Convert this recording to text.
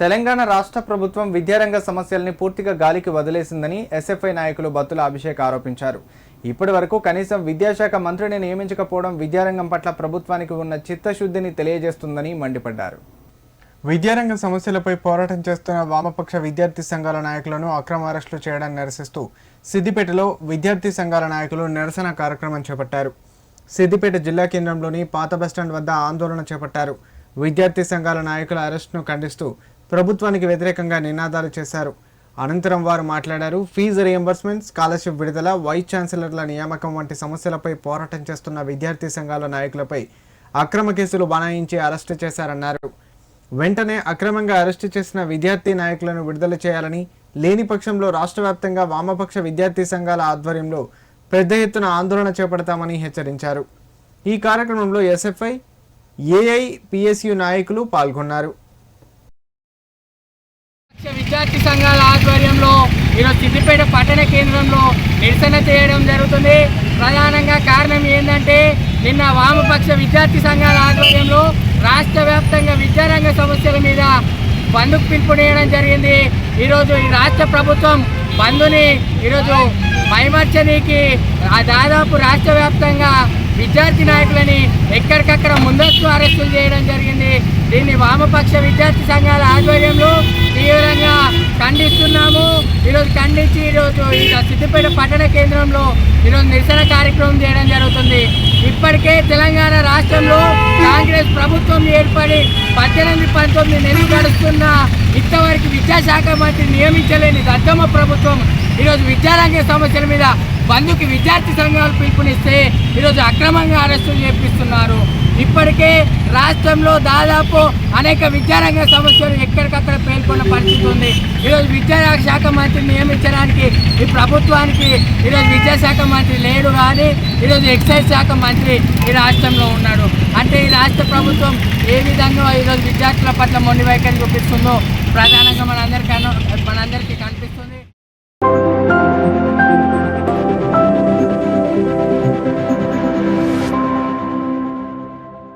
తెలంగాణ రాష్ట్ర ప్రభుత్వం విద్యారంగ సమస్యల్ని పూర్తిగా గాలికి వదిలేసిందని ఎస్ఎఫ్ఐ నాయకులు బత్తుల అభిషేక్ ఆరోపించారు. ఇప్పటి వరకు కనీసం విద్యాశాఖ మంత్రిని నియమించకపోవడం విద్యారంగం పట్ల ప్రభుత్వానికి ఉన్న చిత్తశుద్ధిని తెలియజేస్తుందని మండిపడ్డారు. విద్యారంగ సమస్యలపై పోరాటం చేస్తున్న వామపక్ష విద్యార్థి సంఘాల నాయకులను అక్రమ అరెస్టులు చేయడాన్ని నిరసిస్తూ సిద్దిపేటలో విద్యార్థి సంఘాల నాయకులు నిరసన కార్యక్రమం చేపట్టారు. సిద్దిపేట జిల్లా కేంద్రంలోని పాత బస్టాండ్ వద్ద ఆందోళన చేపట్టారు. విద్యార్థి సంఘాల నాయకుల అరెస్టును ఖండిస్తూ ప్రభుత్వానికి వ్యతిరేకంగా నినాదాలు చేశారు. అనంతరం వారు మాట్లాడారు ఫీజు రియంబర్స్మెంట్ స్కాలర్షిప్ విడుదల వైస్ ఛాన్సలర్ల నియామకం వంటి సమస్యలపై పోరాటం చేస్తున్న విద్యార్థి సంఘాల నాయకులపై అక్రమ కేసులు బనాయించి అరెస్టు చేశారన్నారు. వెంటనే అక్రమంగా అరెస్టు చేసిన విద్యార్థి నాయకులను విడుదల చేయాలని లేని పక్షంలో రాష్ట్ర వ్యాప్తంగా వామపక్ష విద్యార్థి సంఘాల ఆధ్వర్యంలో పెద్ద ఎత్తున ఆందోళన చేపడతామని హెచ్చరించారు. ఈ కార్యక్రమంలో ఎస్ఎఫ్ఐ ఏఐపిఎస్యు నాయకులు పాల్గొన్నారు. విద్యార్థి సంఘాల ఆధ్వర్యంలో ఈరోజు సిద్దిపేట పట్టణ కేంద్రంలో నిరసన చేయడం జరుగుతుంది. ప్రధానంగా కారణం ఏంటంటే నిన్న వామపక్ష విద్యార్థి సంఘాల ఆధ్వర్యంలో రాష్ట్ర వ్యాప్తంగా విద్యారంగ సమస్యల మీద బంధుకు పిలుపునియడం జరిగింది. ఈరోజు ఈ రాష్ట్ర ప్రభుత్వం బంధుని ఈరోజు మైమర్చనీకి దాదాపు రాష్ట్ర వ్యాప్తంగా విద్యార్థి నాయకులని ఎక్కడికక్కడ ముందస్తు అరెస్టులు చేయడం జరిగింది. దీన్ని వామపక్ష విద్యార్థి సంఘాల ఆధ్వర్యంలో తీవ్రంగా ఖండిస్తున్నాము. ఈరోజు ఖండించి ఈరోజు ఈ సిద్దిపేట పట్టణ కేంద్రంలో ఈరోజు నిరసన కార్యక్రమం ఇప్పటికే తెలంగాణ రాష్ట్రంలో కాంగ్రెస్ ప్రభుత్వం ఏర్పడి పద్దెనిమిది పంతొమ్మిది నెలలు గడుస్తున్న ఇంతవరకు విద్యాశాఖ మంత్రి నియమించలేని దద్దమ్మ ప్రభుత్వం ఈరోజు విద్యారంగ సమస్యల మీద బంధుకి విద్యార్థి సంఘాలు పిలుపునిస్తే ఈరోజు అక్రమంగా అరెస్టులు చేపిస్తున్నారు. ఇప్పటికే రాష్ట్రంలో దాదాపు అనేక విద్యారంగ సమస్యలు ఎక్కడికక్కడ పేర్కొన్న పరిస్థితి ఉంది. ఈరోజు విద్యాశాఖ మంత్రి నియమించడానికి ఈ ప్రభుత్వానికి ఈరోజు విద్యాశాఖ మంత్రి లే కానీ ఈరోజు ఎక్సైజ్ శాఖ మంత్రి ఈ రాష్ట్రంలో ఉన్నాడు. అంటే ఈ రాష్ట్ర ప్రభుత్వం ఏ విధంగా ఈరోజు విద్యార్థుల పట్ల మొండి వైఖరి చూపిస్తుందో ప్రధానంగా మన